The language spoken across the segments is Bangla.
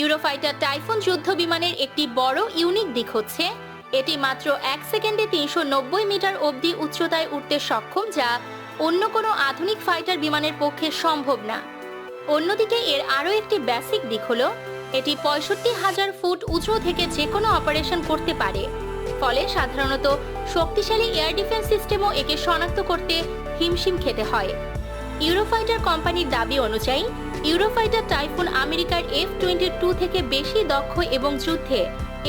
ইউরোফাইটার টাইফুন যুদ্ধ বিমানের একটি বড়, ইউনিক দিক হচ্ছে, এটি মাত্র এক সেকেন্ডে তিনশো নব্বই মিটার অবধি উচ্চতায় উঠতে সক্ষম যা অন্য কোনো আধুনিক ফাইটার বিমানের পক্ষে সম্ভব না। অন্যদিকে এর আরও একটি বেসিক দিক হল, এটি পঁয়ষট্টি হাজার ফুট উঁচু থেকে যে কোনো অপারেশন করতে পারে, ফলে সাধারণত শক্তিশালী এয়ার ডিফেন্স সিস্টেমও একে শনাক্ত করতে হিমশিম খেতে হয়। ইউরোফাইটার কোম্পানির দাবি অনুযায়ী ইউরোফাইটার টাইফুন আমেরিকার এফ টোয়েন্টি টু থেকে বেশি দক্ষ এবং যুদ্ধে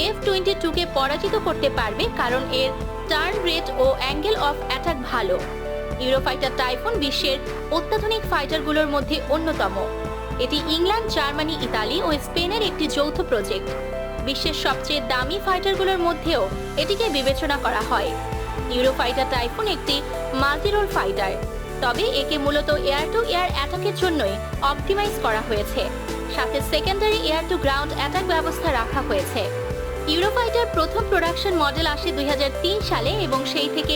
এফ টোয়েন্টি টুকে পরাজিত করতে পারবে কারণ এর টার্ন রেট ও অ্যাঙ্গেল অফ অ্যাটাক ভালো। ইউরোফাইটার টাইফুন বিশ্বের অত্যাধুনিক ফাইটারগুলোর মধ্যে অন্যতম। এটি ইংল্যান্ড, জার্মানি, ইতালি ও স্পেনের একটি যৌথ প্রজেক্ট। বিশ্বের সবচেয়ে দামি ফাইটারগুলোর মধ্যেও এটিকে বিবেচনা করা হয়। ইউরোফাইটার টাইফুন একটি মাল্টিরোল ফাইটার। তবে একে মূলত এয়ার টু এয়ার অ্যাটাকের জন্যই অপটিমাইজ করা হয়েছে। সাথে secondary air to ground attack ব্যবস্থা রাখা হয়েছে। ইউরোফাইটার প্রথম প্রোডাকশন মডেল আসে দুই হাজার তিন সালে এবং সেই থেকে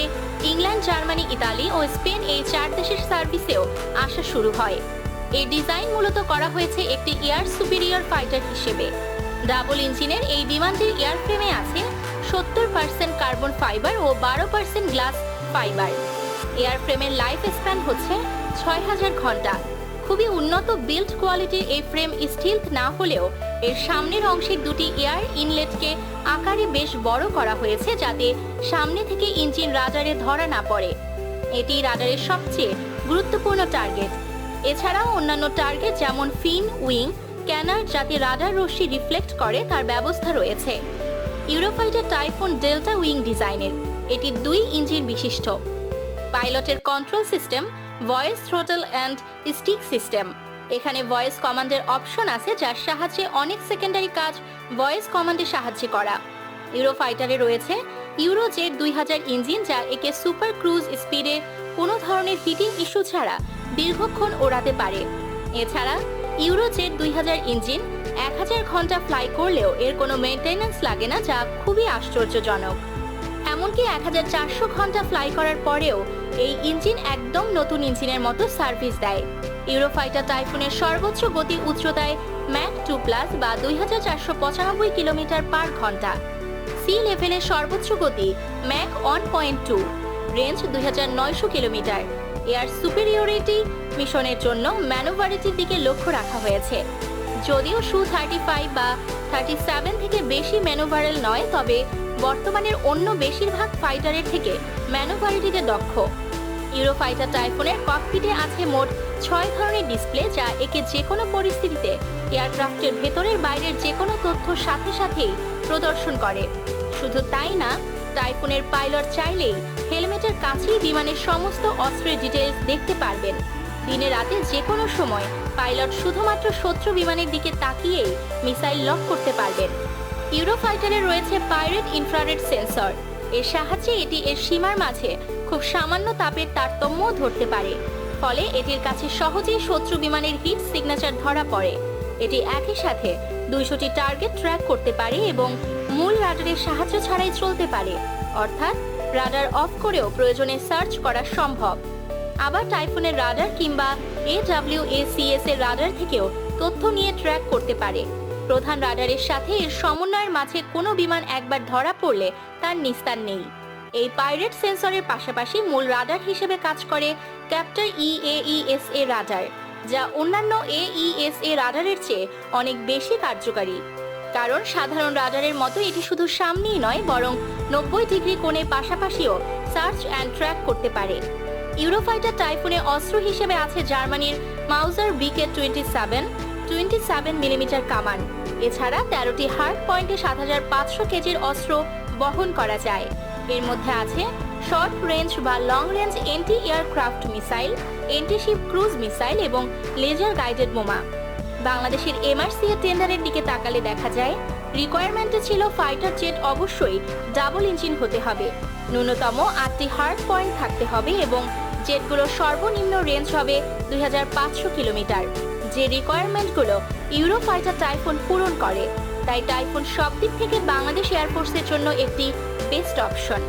ইংল্যান্ড জার্মানি ইতালি ও স্পেন এই চার দেশের সার্ভিসেও আসা শুরু হয়। এর ডিজাইন মূলত করা হয়েছে একটি এয়ার সুপিরিয়র ফাইটার হিসেবে। ডাবল ইঞ্জিনের এই বিমানটির এয়ারফ্রেমে আছে সত্তর পার্সেন্ট কার্বন ফাইবার ও বারো পার্সেন্ট গ্লাস ফাইবার এয়ারফ্রেমের লাইফ স্প্যান হচ্ছে ছয় হাজার ঘণ্টা। খুবই উন্নত বিল্ড কোয়ালিটির এই ফ্রেম স্টিলথ না হলেও এর সামনের অংশের দুটি এয়ার ইনলেটকে আকারে বেশ বড় করা হয়েছে যাতে সামনে থেকে ইঞ্জিন রাডারে ধরা না পড়ে। এটি রাডারের সবচেয়ে গুরুত্বপূর্ণ টার্গেট। এছাড়াও অন্যান্য টার্গেট যেমন ফিন, উইং, ক্যানার যাতে রাডার রশ্মি রিফ্লেক্ট করে তার ব্যবস্থা রয়েছে। ইউরোফাইটার টাইফুন ডেল্টা উইং ডিজাইনের। এটি দুই ইঞ্জিন বিশিষ্ট। পাইলটের control system, voice throttle and stick system. এখানে ভয়েস কমান্ডের অপশন আছে যার সাহায্যে অনেক সেকেন্ডারি কাজ ভয়েস কমান্ডের সাহায্যে করা। ইউরো ফাইটারে রয়েছে ইউরোজেট দুই হাজার ইঞ্জিন যা একে সুপার ক্রুজ স্পিডে কোনো ধরনের হিটিং ইস্যু ছাড়া দীর্ঘক্ষণ ওড়াতে পারে। এছাড়া ইউরোজেট দুই হাজার ইঞ্জিন এক হাজার ঘণ্টা ফ্লাই করলেও এর কোনো মেনটেন্যান্স লাগে না যা খুবই আশ্চর্যজনক। এমনকি এক হাজার চারশো ঘণ্টা ফ্লাই করার পরেও এই ইঞ্জিন একদম নতুন ইঞ্জিনের মতো সার্ভিস দেয়। ইউরোফাইটার টাইফুনের সর্বোচ্চ গতি উচ্চতায় ম্যাক টু প্লাস বা দুই হাজার চারশো পঁচানব্বই কিলোমিটার পার ঘণ্টা। সি লেভেলের সর্বোচ্চ গতি Mach one point two range দুই হাজার নয়শো কিলোমিটার। এয়ার সুপেরিয়রিটি মিশনের জন্য ম্যানোভারিটির দিকে লক্ষ্য রাখা হয়েছে। যদিও সু থার্টি ফাইভ বা থার্টি সেভেন থেকে বেশি ম্যানোভারেল নয়, তবে বর্তমানের অন্য বেশিরভাগ ফাইটারের থেকে ম্যানোভারিটিতে দক্ষ। ইউরোফাইটার টাইফুনের ককপিটে আছে মোট ছয় ধরনের ডিসপ্লে যা একে যে কোনো পরিস্থিতিতে এয়ারক্রাফটের ভেতরের বাইরের যে কোনো তথ্য সাথে সাথেই প্রদর্শন করে। শুধু তাই না, টাইফুনের পাইলট চাইলেই হেলমেটের কাছেই বিমানের সমস্ত অস্ত্রের ডিটেলস দেখতে পারবেন। দিনে রাতে যে কোনো সময় পাইলট শুধুমাত্র শত্রু বিমানের দিকে তাকিয়েই মিসাইল লক করতে পারবেন। ইউরোফাইটারে রয়েছে পাইরেট ইনফ্রারেড সেন্সর। এর সাহায্যে এটি এর সীমার মাঝে খুব সামান্য তাপের তারতম্য ধরতে পারে। ফলে এটির কাছে সহজেই শত্রু বিমানের হিট সিগনেচার ধরা পড়ে। এটি একই সাথে দুইশোটি টার্গেট ট্র্যাক করতে পারে এবং মূল রাডারের সাহায্য ছাড়াই চলতে পারে। অর্থাৎ রাডার অফ করেও প্রয়োজনে সার্চ করা সম্ভব। আবার টাইফুনের রাডার কিংবা এডাব্লিউএসিএস এর রাডার থেকেও তথ্য নিয়ে ট্র্যাক করতে পারে। প্রধান রাডারের সাথে এর সমন্বয়ের মাঝে কোনো বিমান একবার ধরা পড়লে তার নিস্তার নেই। এই পাইরেট সেন্সরের পাশাপাশি মূল রাডার হিসেবে কাজ করে ক্যাপ্টার ইএইএস এ রাডার, যা অন্যান্য এইএস এ রাডারের চেয়ে অনেক বেশি কার্যকারী। কারণ সাধারণ রাডারের মতো এটি শুধু সামনেই নয়, বরং নব্বই ডিগ্রি কোণে পাশাপাশিও সার্চ অ্যান্ড ট্র্যাক করতে পারে। ইউরোফাইটার টাইফুনে অস্ত্র হিসেবে আছে জার্মানির Mauser BK twenty seven twenty seven millimetre কামান। এছাড়া তেরোটি হার্ড পয়েন্টে সাত হাজার পাঁচশো কেজির অস্ত্র বহন করা যায়। এর মধ্যে আছে শর্ট রেঞ্জ বা long range anti aircraft missile antiship cruise missile এবং লেজার গাইডেড বোমা। বাংলাদেশের এমআরসি টেন্ডারের দিকে তাকালে দেখা যায় রিকোয়ারমেন্টে ছিল ফাইটার জেট অবশ্যই ডাবল ইঞ্জিন হতে হবে। ন্যূনতম আটটি হার্ড পয়েন্ট থাকতে হবে এবং জেটগুলোর সর্বনিম্ন রেঞ্জ হবে দুই হাজার পাঁচশো কিলোমিটার। যে রিকোয়ারমেন্টগুলো ইউরো ফাইটার টাইফুন পূরণ করে, তাই টাইফুন সব দিক থেকে বাংলাদেশ এয়ারফোর্সের জন্য একটি বেস্ট অপশন